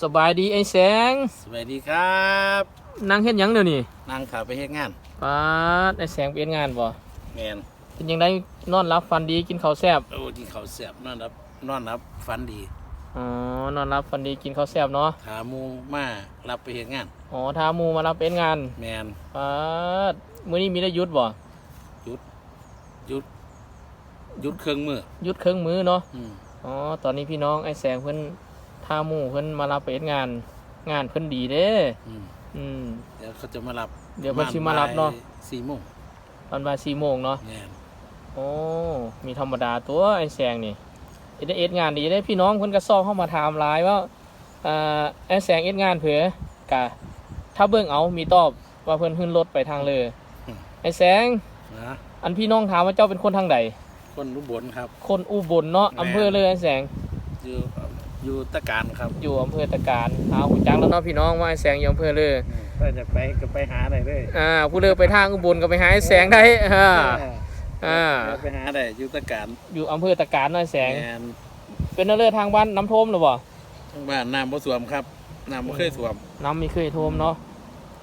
สบายดีไอ้แสง สวัสดีครับนั่งเฮ็ดหยังเดี๋ยวนี้นั่งขาไปเฮ็ดงานปาดไอ้แสงเป็นงานบ่แมนเป็นยังไงนอนรับฟันดีกินข้าวแซ่บโอ้ที่เขาเสียบนอนรับนอนรับฝันดีอ๋อนอนรับฟันดีกินข้าวแซ่บเนาะขาหมูมารับไปเฮ็ดงาน อ๋อทาหมูมารับเป็นงานแมนปาดมื้อนี้มีได้หยุดบ่หยุดหยุดหยุดเครื่องมือหยุดครึ่งมื้อเนาะอืมอ๋อตอนนี้พี่น้องไอ้แสงเพิ่น ทาหมูเพิ่นมารับเป็นงาน งานเพิ่นดีเด้อืมอืม เดี๋ยวเขาจะมารับเดี๋ยวเพิ่นสิมารับเนาะบ่ยสี่โมงตอนบ่าย4โมงเนาะแมนโอ้ มีธรรมดาตัวไอ้แซงนี่เอ็ดเอ็ดงานดีได้พี่น้องเพิ่นก็ซ่อเข้ามาถามหลายว่าอ่าไอ้แซงเอ็ดงานเผือกะถ้าเบิ่งเอามีตอบว่าเพิ่นขึ้นรถไปทางเลยไอ้แซงนะอันพี่น้องถามว่าเจ้าเป็นคนทางใดคนรุบลครับ คนอุบลเนาะแม่อำเภอเลยไอ้แซงอยู่อ ยู่ตะการครับอยู่อำเภอตะการเอาหูจักแล้วเนาะพี่น้องว่าไอ้แซงอยู่อำเภอเลยถ้าจะไปก็ไปหาได้เลยอ่าผู้เลยไปทางอุบลก็ไปหาไอ้แซงได้อ่าอ่าไปหาได้อยู่ตะการอยู่อำเภอตะการเนาะไอ้แซงแมนเป็นเรื่องทางบ้านน้ำท่วมหรือเปล่าทั้งบ้านน้ำบ่สวมครับน้ำบ่เคยสวมน้ำมีเคยท่วมเนาะ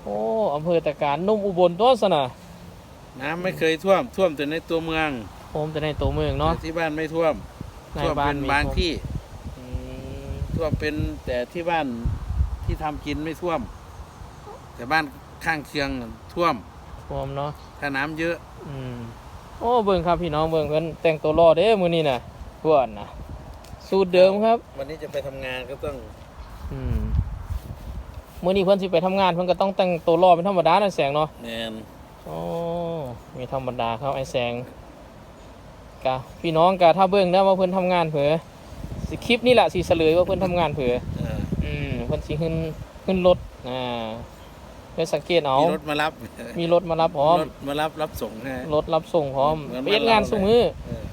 โอ้อำเภอตะการนุ่มอุบลตัวสนะน้ำไม่เคยท่วมท่วมแต่ในตัวเมืองท่วมแต่ในตัวเมืองเนาะแต่ที่บ้านไม่ท่วมในท่วมบ้านเป็นมีบางท่วมที่อืม ท่วมเป็นแต่ที่บ้านที่ทำกินไม่ท่วม แต่บ้านข้างเคียงน่ะท่วมท่วมเนาะถ้าน้ำเยอะอืมโอ้เบิ่งครับพี่น้องเบิ่งเพิ่นแต่งตัวรอเด้มื้อนี้น่ะพวนนะสูตรเดิมครับ วันนี้จะไปทำงานก็ต้องอืมมื้อนี้เพิ่นสิไปทำงานเพิ่นก็ต้องแต่งตัวรอเป็นธรรมดาน่ะแสงเนาะ แมนโอ้มีธรรมดาครับไอ้แสงกะพี่น้องกะถ้าเบิ่งนะว่าเพิ่นทำงานเผอ สิคลิปนี่แหละสิเฉลยว่าเพิ่นทำงานเผอเอออืมเพิ่นสิขึ้นขึ้นรถอ่าไปสังเกตเอามีรถมารับมีรถมารับพร้อมรถมารับรับส่งให้รถรับส่งพร้อมเหมือนไปเฮ็ดงานบ้านเราสู้มือเออ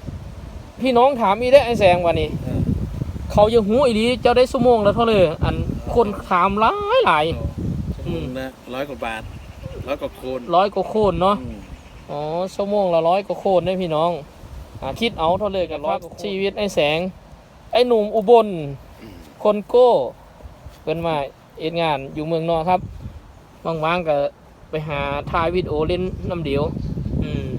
พี่น้องถามอีได้อไอ้แสงว่านี่เออเขายังหูอีหลีเจ้าได้ชั่วโมงแล้วเท่าเลยอันคนถามหลายหลายชั่วโมงละร้อยกว่าบาทร้อยกว่าโคนร้อยกว่าโคนเนาะ อืม อ๋อชั่วโมงละร้อยกว่าโคนได้อพี่น้องอ่าคิดเอาเท่าเลยกันว่าชีวิตไอ้แสง ไอ้หนุ่มอุบล คนโก้เป็นมาเอ็ดงานอยู่เมืองนอกครับว่างๆก็ไปหาถ่ายวิดีโอเล่นน้ำเดียวอืม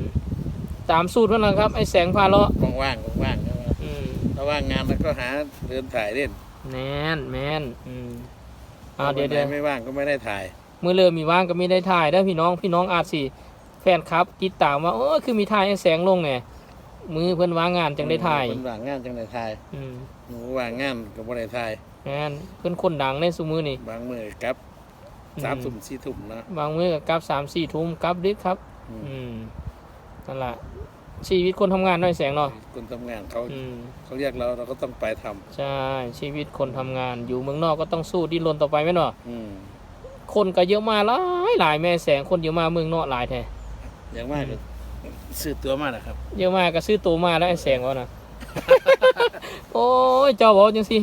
ตามสูตรเท่านั้นครับ ไอ้แสงพาเลาะว่างๆว่างๆก็ว่าอืมถ้าว่างงานแล้วก็หาเดินถ่ายเล่นแมนแมนอืมอ่าเดี๋ยววันเดี๋ยวไหนไม่ว่างก็ไม่ได้ถ่ายมือเริ่มมีว่างก็มีได้ถ่ายได้อพี่น้องพี่น้องอาจสิแฟนครับติดตามว่าเออคือมีถ่ายไอ้แสงลงไง มือเพิ่นว่างงานจังได้ถ่ายคนว่างงานจังได้ถ่ายอืมหนูว่างงานก็บ่ได้ถ่ายแมนเพิ่นคนดังในซุมือนี่บางมื้อกับอืมสามทุ่มสี่ทุ่มเนาะบางมือก็กลับสามสี่ทุ่มกลับดึกครับ อืมอืมนั่นแหละชีวิตคนทำงานน้อยแสงเนาะคนทำงานเขาอืม เขาเรียกเราเราก็ต้องไปทำใช่ชีวิตคนทำงานอยู่เมืองนอกก็ต้องสู้ดิ้นรนต่อไปไหมเนาะอืมคนก็เยอะมาหลายหลายแม่แสงคนเยอะมาเมืองนอกหลายแท้อย่างมากก็ ซื้อตัวมานะครับ เยอะมากก็ซื้อตัวมาแล้วไอ้แสงวะนะ โอ้ยเจ้าบอกจังสิ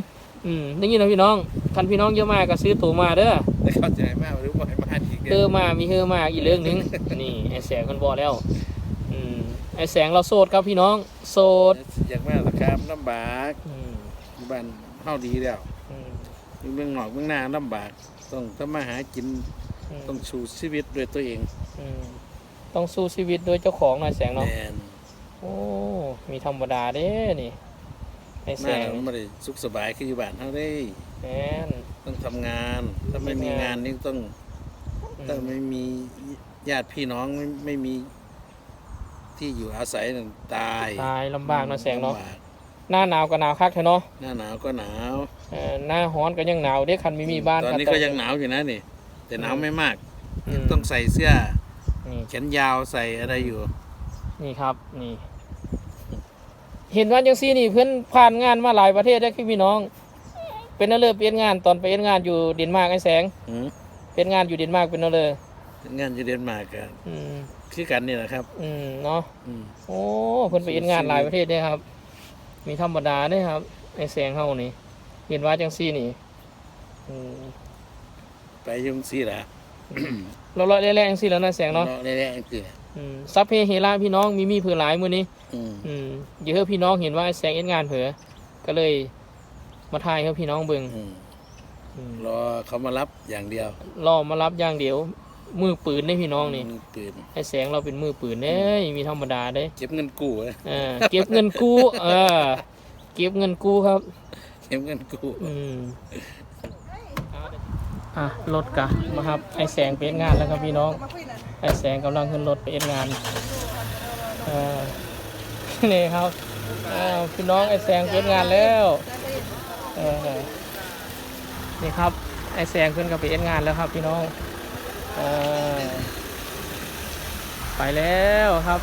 อืมได้ยินนะพี่น้องคันพี่น้องเยอะมากก็ซื้อตัวมาเด้อแต่เข้าใจมากหรือว่าให้มาอีกเออมามีเฮอมาอีกเรื่องหนึง นี่ไอ้แสงมันบอกแล้ว อืมไอ้แสงเราโสดครับพี่น้อง โสดอย่างมากสครับลำบากอืมอยู่บ้านเฮาดีแล้วอืมอยู่เมืองนอกเมืองนาลำบาก ต้องทำมาหากินอืมต้องสู้ชีวิตด้วยตัวเองอืม ต้องสู้ชีวิตโดยเจ้าของหน่อยแสงเนาะแมนโอ้มีธรรมดาเด้นี่ไอ้แสมางแล้วไม่ได้สุขสบายคืออยู่บ้านเฮาได้ แมน ต้องทำงาน ถ้าไม่มีงานนี่ต้องอืถ้ามไม่มีญาติพี่น้องไม่ไม่มีที่อยู่อาศัยนั่นตายตายลำบากเนาะแสงเนาะ ลำบกหน้าหนาวก็หนาวคักเถอะเนาะหน้าหนาวก็หนาวเออหน้าร้อนก็ยังหนาวเด้คันไม่มีบ้านตอนนี้คัก็ยังหนาวอยู่นะนี่ แต่หนาวไม่มาก อืมต้องใส่เสื้อ นี่แขนยาวใส่อะไรอยู่ นี่ครับนี่ เห็นว่าจังซี่นี่เพื่อนผ่านงานมาหลายประเทศได้อคือพี่น้อง เป็นนักเรือเปลี่ยนงานตอนไปเอ็นงานอยู่เดนมาร์กไอ้แสงหืมเป็นงานอยู่เดนมาร์กเป็นนักเรืองานอยู่เดนมาร์กกันอืมคือกันนี่แหละครับ อืมเนาะอืมโอ้เพิ่นไปเอ็นงานหลายประเทศเด้ครับ มีธรรมดาเด้ครับไอ้แสงเฮานี่ เห็นว่าจังซี่นี่อืมไปยุ่งสิล่ะ เราเลาะแรงๆจังซี่แล้วนะแสงเนาะแน่ๆคืออืมซับเพเฮล่าพี่น้องมีมีเผื่อหลายมื้อนี้อืมอืมเดี๋ยวให้พี่น้องเห็นว่าไอ้แสงเอ็นงานเผื่อก็เลยมาถ่ายให้พี่น้องเบิ่งอืมออืมรอเขามารับอย่างเดียวรอมารับอย่างเดียว มือปืนได้พี่น้องนี่มือปืนไอ้แสงเราเป็นมือปืนเด้ยมีธรรมดาเด้ เก็บเงินกู้เว้ยเออเก็บเงินกู้ เออ เก็บเงินกู้ครับ เก็บเงินกู้อืม อะรถกะมาครับไอแสงไปเอ็ดงานแล้วครับพี่น้องไอแสงกำลังขึ้นรถไปเอ็ดงานนี่ครับอ้าพี่น้องไอแสงไปเอ็ดงานแล้วเออนี่ครับไอแสงขึ้นกับไปเอ็ดงานแล้วครับพี่น้องเออไปแล้วครับ